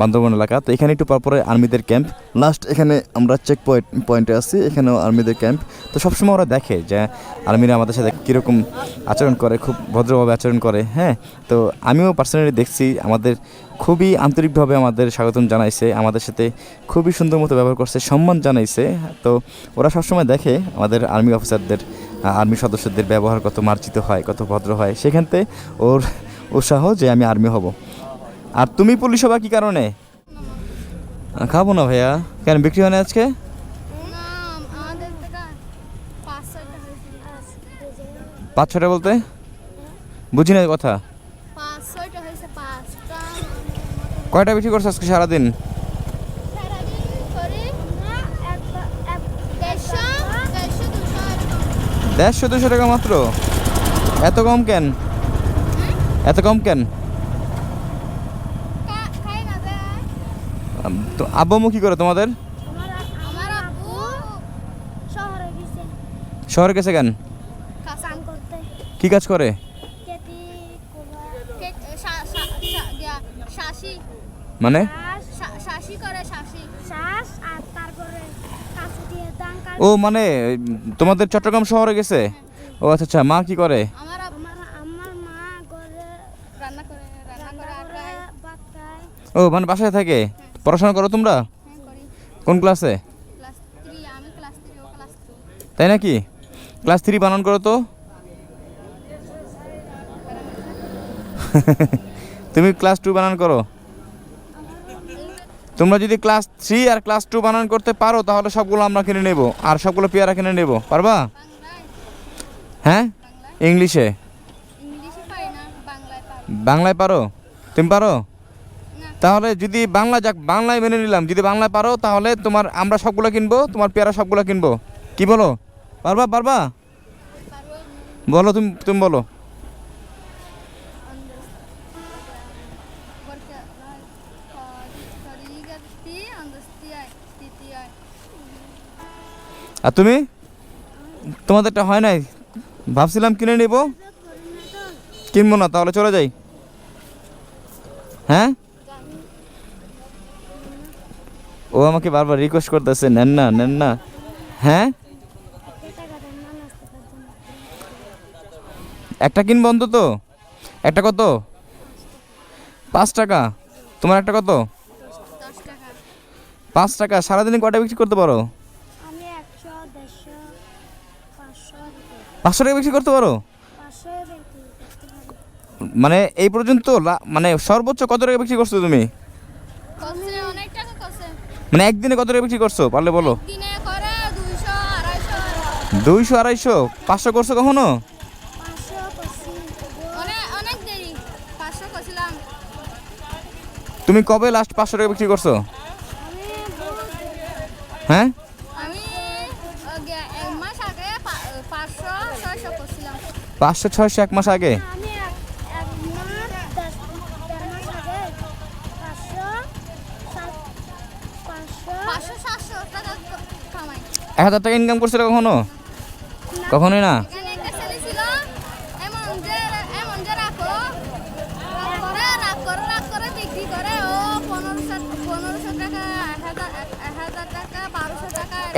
বান্দরবন এলাকা। তো এখানে একটু পরপরে আর্মিদের ক্যাম্প। লাস্ট এখানে আমরা চেক পয়েন্ট পয়েন্টে আছি। এখানেও আর্মিদের ক্যাম্প। তো সবসময় ওরা দেখে যে আর্মিরা আমাদের সাথে কীরকম আচরণ করে, খুব ভদ্রভাবে আচরণ করে হ্যাঁ? তো আমিও পার্সোনালি দেখছি, আমাদের খুবই আন্তরিকভাবে আমাদের স্বাগতম জানাইছে, আমাদের সাথে খুবই সুন্দর মতো ব্যবহার করছে, সম্মান জানাইছে। তো ওরা সবসময় দেখে আমাদের আর্মি অফিসারদের, আর্মি সদস্যদের ব্যবহার কত মার্জিত হয়, কত ভদ্র হয়। সেখানতে ওর উৎসাহ যে আমি আর্মি হব। আর তুমি পুলিশ হবা কি কারণে? খাব না ভাইয়া। কেন, বিক্রি হয় না আজকে? পাঁচ ছটা বলতে? বুঝি না কথা। কয়টা বিক্রি করছ আজকে সারাদিন? দেড়শো দুশো টাকা মাত্র? এত কম কেন? এত কম কেন খাই না দেয় আম, তো আব্বু কি করে তোমাদের? শহরে গেছে। কেন? কাম কি কাজ করে? মানে? ও মানে তোমাদের চট্টগ্রাম শহরে গেছে? ও আচ্ছা আচ্ছা মা কি করে? আমার আমার আমার মা ঘরে রান্না করে রান্না করে আর খায় ভাত খায় ও মানে বাসায় থাকে? পড়াশোনা করো তোমরা? হ্যাঁ কোন ক্লাসে? তাই নাকি? ক্লাস থ্রি বানান করো তো। তুমি ক্লাস টু বানান করো। তোমরা যদি ক্লাস থ্রি আর ক্লাস টু বানান করতে পারো তাহলে সবগুলো আমরা কিনে নেব। আর সবগুলো পেয়ারা কিনে নেব। পারবা? হ্যাঁ? ইংলিশে? বাংলায় পারো? তুমি পারো? তাহলে যদি বাংলা যাক, বাংলায় মেনে নিলাম। যদি বাংলায় পারো, তাহলে তোমার আমরা সবগুলো কিনবো, তোমার পেয়ারা সবগুলো কিনবো। কি বলো? পারবা পারবা? বলো তুমি তুমি বলো। আর তুমি? তোমাদেরটা হয় নাই? ভাবছিলাম কিনে নেব। কিনবো না, তাহলে চলে যাই। হ্যাঁ? ও আমাকে বারবার রিকোয়েস্ট করতেছে, নেন না নেন না। হ্যাঁ? একটা কিনবো অন্তত? একটা কত? পাঁচ টাকা। তোমার একটা কত? পাঁচ টাকা। সারাদিনে কটা বিক্রি করতে পারো? পাঁচশো টাকা বিক্রি করতে পারো? মানে এই পর্যন্ত মানে সর্বোচ্চ কত টাকা বিক্রি করছ তুমি? মানে একদিনে কত টাকা বিক্রি করছ? পারলে বলো। দুইশো আড়াইশো পাঁচশো করছ কখনো? তুমি কবে লাস্ট পাঁচশো টাকা বিক্রি করছ? হ্যাঁ? পাঁচশো ছয়শো করছিলাম। পাঁচশো ছয়শো এক মাস আগে আমি এক এক মাস দশ দেড় মাস আগে পাঁচশো সাত পাঁচশো পাঁচশো সাতশো টাকা ক- কামাই এক হাজার টাকা ইনকাম করছ কখনো কখনোই না এখানে একটা ছেলে ছিল এমন যে এমন যে রাখো রাগ করে রাগ করে রাগ করে বিক্রি করে ও পনেরোশো পনেরোশো টাকা এক হাজার টাকা ইনকাম হাজার কখনো? কখনোই না?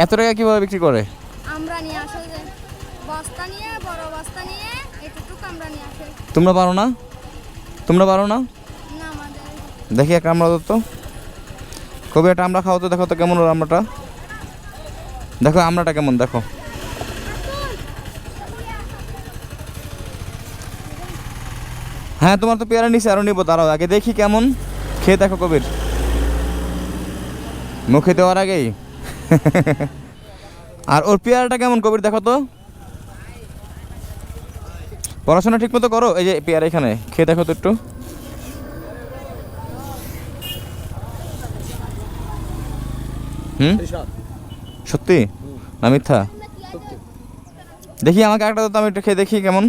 এত টাকা কীভাবে বিক্রি করে? আমরা নিয়ে বস্তা নিয়ে বড় বস্তা নিয়ে আমরা নিয়ে আসে তোমরা পারো না? তোমরা পারো না? দেখি একটা আমরা তো কবে একটা আমরা খাও তো দেখো তো কেমন আমরাটা দেখো, আমরাটা কেমন, দেখো। হ্যাঁ তোমার তো পেয়ারা নিচে আরও নিবো, দাঁড়াও, আগে দেখি কেমন। খেয়ে দেখো কবির। মুখে দেওয়ার আগেই। আর ওর পেয়ারাটা কেমন, কবির, দেখো তো। পড়াশোনা ঠিক মতো করো? এই যে পেয়ারা এখানে, খেয়ে দেখো তো একটু। হুম? সত্যি? না মিথ্যা? দেখি আমাকে একটা তো আমি একটু খেয়ে দেখি কেমন।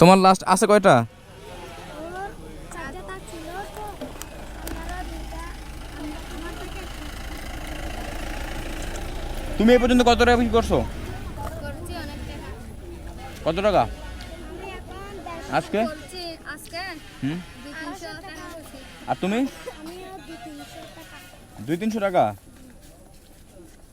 তোমার লাস্ট আছে কয়টা? তুমি এই পর্যন্ত কত টাকা বিক্রি করছ? কত টাকা? আজকে? আর তুমি? দুই তিনশো টাকা?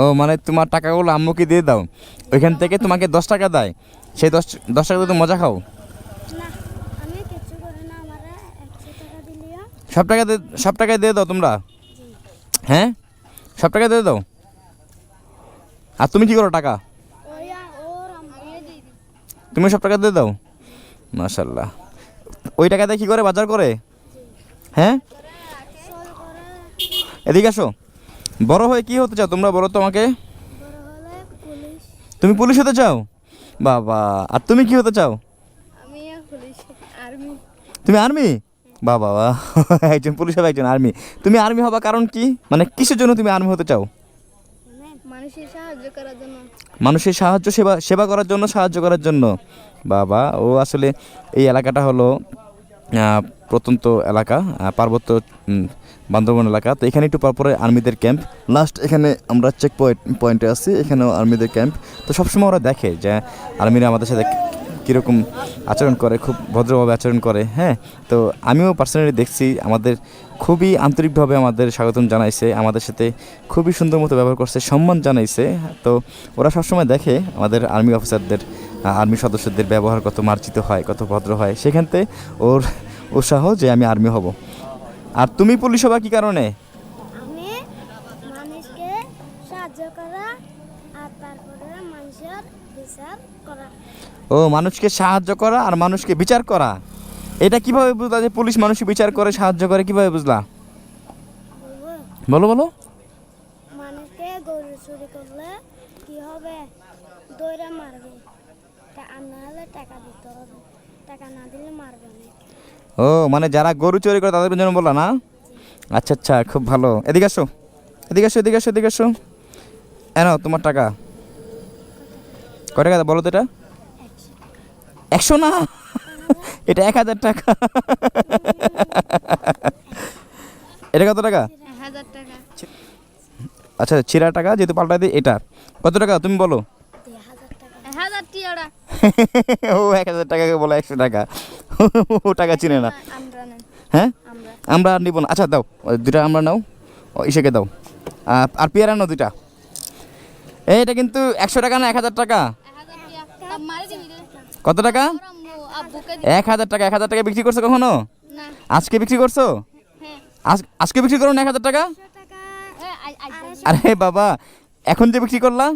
ও মানে তোমার টাকাগুলো আম্মুকে দিয়ে দাও। ওইখান থেকে তোমাকে দশ টাকা দেয়। সেই দশ দশ টাকা দিয়ে তুমি মজা খাও। একশো টাকা সব টাকা দিয়ে সব টাকায় দিয়ে দাও তোমরা? হ্যাঁ? সব টাকা দিয়ে দাও। আর তুমি কি করো টাকা? তুমি সব টাকা দিয়ে দাও? মাশাল্লাহ ওই টাকা দিয়ে কি করে বাজার করে? হ্যাঁ? এদিকে আসো। বড় হয়ে কি হতে চাও? তোমরা বলো তোমাকে তুমি পুলিশ হতে চাও? বাবা আর তুমি কি হতে চাও? আর্মি। তুমি আর্মি? বাবা বা একজন পুলিশ হবে একজন আর্মি। তুমি আর্মি হবা কারণ কি? মানে কিসের জন্য তুমি আর্মি হতে চাও? মানে মানুষের সাহায্য করার জন্য। মানুষের সাহায্য সেবা সেবা করার জন্য সাহায্য করার জন্য। বাবা ও আসলে এই এলাকাটা হলো প্রত্যন্ত এলাকা পার্বত্য বান্দরবন এলাকা। তো এখানে একটু পরপরে আর্মিদের ক্যাম্প। লাস্ট এখানে আমরা চেক পয়েন্ট পয়েন্টে আছি, এখানেও আর্মিদের ক্যাম্প। তো সবসময় ওরা দেখে যে আর্মিরা আমাদের সাথে কীরকম আচরণ করে, খুব ভদ্রভাবে আচরণ করে হ্যাঁ? তো আমিও পার্সোনালি দেখছি, আমাদের খুবই আন্তরিকভাবে আমাদের স্বাগতম জানাইছে, আমাদের সাথে খুবই সুন্দর মতো ব্যবহার করছে, সম্মান জানাইছে। তো ওরা সবসময় দেখে আমাদের আর্মি অফিসারদের আর্মি সদস্যদের ব্যবহার কত মার্জিত হয় কত ভদ্র হয় সেখান থেকে ওর উৎসাহ যে আমি আর্মি হব। আর তুমি পুলিশ হবা কি কারণে? ও মানুষকে সাহায্য করা আর মানুষকে বিচার করা। এটা কীভাবে বুঝলা যে পুলিশ মানুষকে বিচার করে সাহায্য করে কীভাবে বুঝলা? বলো বলো। মানুষকে গরু চুরি করলে কি হবে? দৌড়ে মারবে। তা আর না হলে টাকা দিতে হবে। টাকা না দিলে মারবে না। ও মানে যারা গরু চুরি করে তাদের জন্য বললা না? আচ্ছা আচ্ছা খুব ভালো। এদিকে আসো এদিকে আসো এদিকে আসো এদিকে আসো। এন তোমার টাকা। কয় টাকা বলো তো এটা? একশো না? এটা এক হাজার টাকা। এটা কত টাকা? আচ্ছা ছিঁড়া টাকা যেহেতু পাল্টা দিই এটা। কত টাকা তুমি বলো। হাজার টাকা। ও এক হাজার টাকাকে বলো একশো টাকা। ও টাকা চিনে না। হ্যাঁ? আমরা। নিব না। আচ্ছা দাও। দুটা আমরা নাও। ইসেকে দাও। আর পেয়ারা নাও এই এটা কিন্তু একশো টাকা না এক হাজার টাকা? কত টাকা? এক হাজার টাকা। এক হাজার টাকা বিক্রি করছ কখনো? আজকে বিক্রি করছ? হ্যাঁ। আজ- আজকে বিক্রি করো না এক হাজার টাকা? টাকা। আরে বাবা এখন যে বিক্রি করলা?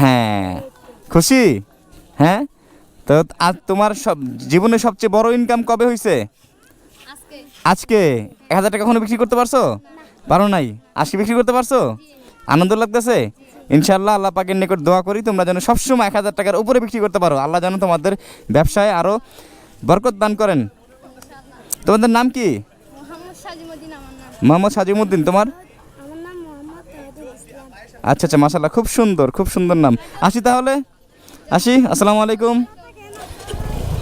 হ্যাঁ। খুশি? হ্যাঁ? তো আজ তোমার সব জীবনে সবচেয়ে বড় ইনকাম কবে হয়েছে আজকে। এক হাজার টাকা কখনো বিক্রি করতে পারছ? পারো নাই। আজকে বিক্রি করতে পারছ? আনন্দ লাগতেছে? ইনশাল্লাহ আল্লাহ পাকের নিকট দোয়া করি তোমরা যেন সবসময় এক হাজার টাকার উপরে বিক্রি করতে পারো। আল্লাহ যেন তোমাদের ব্যবসায় আরও বরকত দান করেন। তোমাদের নাম কি? মোহাম্মদ সাজিমুদ্দিন তোমার আমার নাম মোহাম্মদ তহিদুল ইসলাম আচ্ছা আচ্ছা মাসাল্লাহ খুব সুন্দর খুব সুন্দর নাম। আসি তাহলে? আসি আসসালামু আলাইকুম।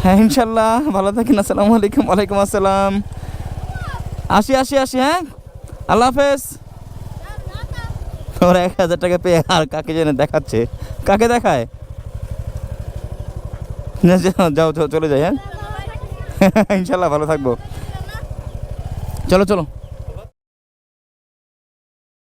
হ্যাঁ ইনশাল্লাহ ভালো থাকেন আসসালামু আলাইকুম ওয়ালাইকুম আসসালাম। আসি আসি আসি হ্যাঁ? আল্লাহ হাফেজ। ওরা এক হাজার টাকা পেয়ে আর কাকে যেন দেখাচ্ছে। কাকে দেখায়? যাও যাও, চলে যাই হ্যাঁ? ইনশাল্লাহ ভালো থাকব। চলো চলো।